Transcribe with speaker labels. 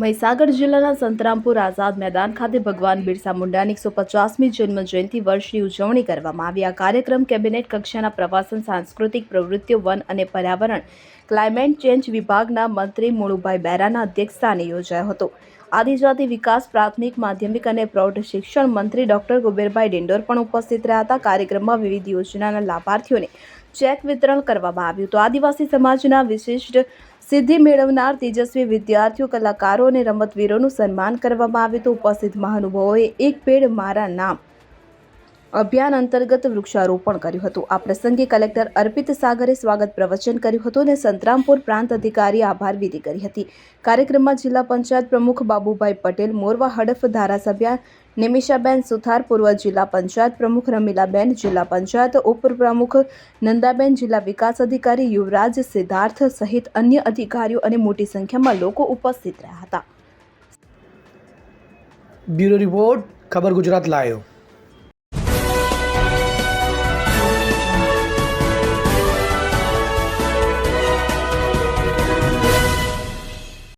Speaker 1: મહીસાગર જિલ્લાના સંતરામપુર આઝાદ મેદાન ખાતે ભગવાન બિરસા મુંડાની એકસો પચાસમી જન્મ જયંતિ વર્ષની ઉજવણી કરવામાં આવી. આ કાર્યક્રમ કેબિનેટ કક્ષાના પ્રવાસન, સાંસ્કૃતિક પ્રવૃત્તિઓ, વન અને પર્યાવરણ ક્લાઇમેટ ચેન્જ વિભાગના મંત્રી મુળુભાઈ બેરાના અધ્યક્ષસ્થાને યોજાયો હતો. આદિજાતિ વિકાસ, પ્રાથમિક, માધ્યમિક અને પ્રૌઢ શિક્ષણ મંત્રી ડોક્ટર કુબેરભાઈ ડિંડોર પણ ઉપસ્થિત રહ્યા હતા. કાર્યક્રમમાં વિવિધ યોજનાના લાભાર્થીઓને ચેક વિતરણ કરવામાં આવ્યું. તો આદિવાસી સમાજના વિશિષ્ટ સિદ્ધિ મેળવનાર તેજસ્વી વિદ્યાર્થીઓ, કલાકારો અને રમતવીરોનું સન્માન કરવામાં આવ્યું. તો ઉપસ્થિત મહાનુભાવોએ એક પેડ મારા નામ અભિયાન અંતર્ગત વૃક્ષારોપણ કર્યું હતું. આ પ્રસંગે કલેક્ટર અર્પિત સાગરે સ્વાગત પ્રવચન કર્યું હતું અને સંતરામપુર પ્રાંત અધિકારી આભાર વિધિ કરી હતી. કાર્યક્રમમાં જિલ્લા પંચાયત પ્રમુખ બાબુભાઈ પટેલ, મોરવા હડફ ધારાસભ્ય નિમિષાબેન સુથાર, પૂર્વ જિલ્લા પંચાયત પ્રમુખ રમીલાબેન, જિલ્લા પંચાયત ઉપપ્રમુખ નંદાબેન, જિલ્લા વિકાસ અધિકારી યુવરાજ સિદ્ધાર્થ સહિત અન્ય અધિકારીઓ અને મોટી સંખ્યામાં લોકો ઉપસ્થિત રહ્યા હતા.
Speaker 2: બ્યુરો રિપોર્ટ, ખબર ગુજરાત લાયો